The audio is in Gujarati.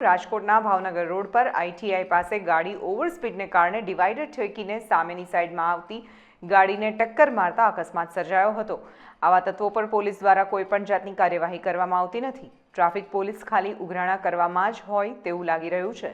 રાજકોટના ભાવનગર રોડ પર આઈટીઆઈ પાસે ગાડી ઓવરસ્પીડને કારણે ડિવાઈડર ઠેકીને સામેની સાઈડમાં આવતી ગાડીને ટક્કર મારતા અકસ્માત સર્જાયો હતો. આવા તત્વો પર પોલીસ દ્વારા કોઈપણ જાતની કાર્યવાહી કરવામાં આવતી નથી. ટ્રાફિક પોલીસ ખાલી ઉઘરાણા કરવામાં જ હોય તેવું લાગી રહ્યું છે.